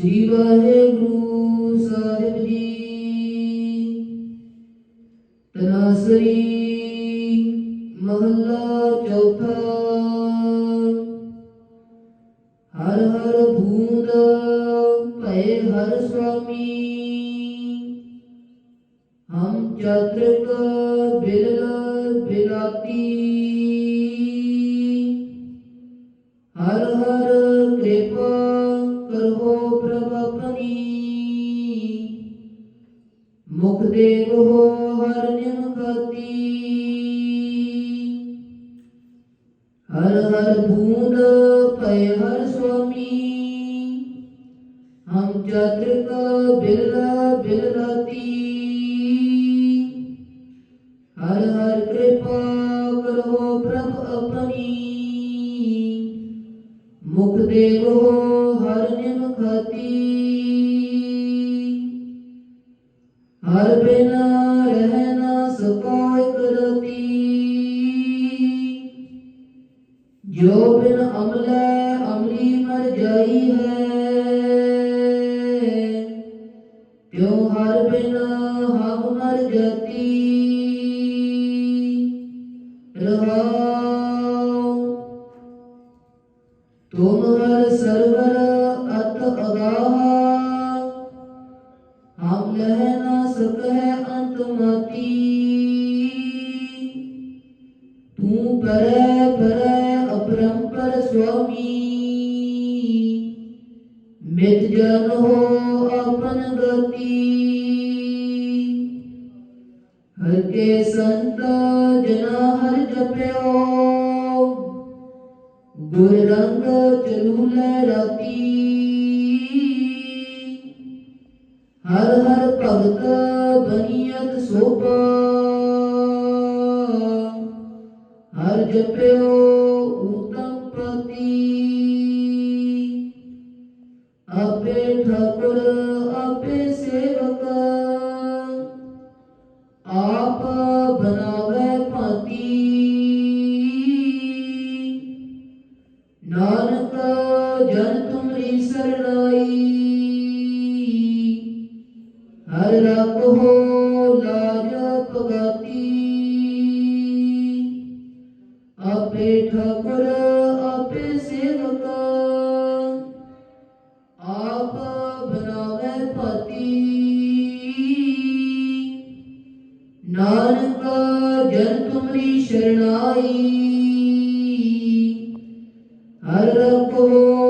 ਸ੍ਰੀ ਵਾਹਿਗੁਰੂ ਸਾਹਿਬ ਜੀ। ਤਨਾਸਰੀ ਮਹੱਲਾ ਚੌਥਾ। ਹਰ ਹਰ ਬੂੰਦ ਭਏ ਹਰ ਸੁਆਮੀ। ਹਮ ਚਾਤ੍ਰਿਕ ਬਿਰਲ ਬਿਲਾਤੀ। ਹਰ ਹਰ ਕਿਰਪਾ ਕਰੋ ਪ੍ਰਭ ਆਪਣੀ ਮੁਖ ਦੇਵ ਹੋ ਹਰ ਨਿਮ ਹਰ ਹਰ ਬੂੰਦ ਪਏ ਹਰ ਸੁਆਮੀ। ਹਮ ਚਾਤ੍ਰਿਕ ਬਿਰਲਾ ਬਿਰਲਾਤੀ ਹਰ ਹਰ ਕਿਰਪਾ ਕਰੋ ਪ੍ਰਭ ਆਪਣੀ। ਮੁਖ ਦੇਵ ਹੋ ਹਰ ਨਿਮ ਹਰ ਬਿਨ ਰਹਿ ਨਾ ਸਕੋ ਇਕ ਜੋ ਬਿਨ ਅਮਲੇ ਅਮਲੀ ਮਰ ਜਾਈ ਹੈ। ਤਿਉ ਹਰ ਬਿਨ ਹਮ ਮਰ ਜਾਤੀ। ਰਹਾਉ। ਤੁਮ ਹਰ ਸਰਵਰ ਅਤ ਅਗਾਹ। ਹਮ ਲਹਿ ਨਾ ਸਕੈ ਅੰਤ ਤੂੰ ਪਰੈ ਪਰੈ ਅਪਰੰਪਰ ਸੁਆਮੀ। ਮਿਤ ਜਨ ਹੋ ਆਪਨ ਗਤੀ। ਹਰ ਕੇ ਸੰਤ ਜਨਾ ਹਰ ਜਪਿਓ। ਗੁਰ ਰੰਗ ਚਲੂ ਲੈ ਰਾਤੀ। ਹਰ ਹਰ ਭਗਤ ਬਨੀਅਤ ਸੋਪਾ ਹਰ ਜਪਿਓ ਊਤਮ ਪਤੀ ਆਪੇ ਠਾਕੁਰ, ਆਪੇ ਸੇਵਕ। ਆਪ ਬਨਾਵੇ ਪਤੀ ਨਾਨਕ ਜਨ ਤੁਮਰੀ ਸਰਨਾਈ ਹਰ ਰੱਖੋ ਲਾਜ ਪਗਾਤੀ ਆਪੇ ਠਾਕੁਰ, ਆਪੇ ਸੇਵਕ। ਆਪ ਬਨਾਵੇ ਭਾਤੀ। ਨਾਨਕ ਜਨ ਤੁਮਰੀ ਸ਼ਰਣਾਈ ਹਰ ਰੱਖੋ ਹੋ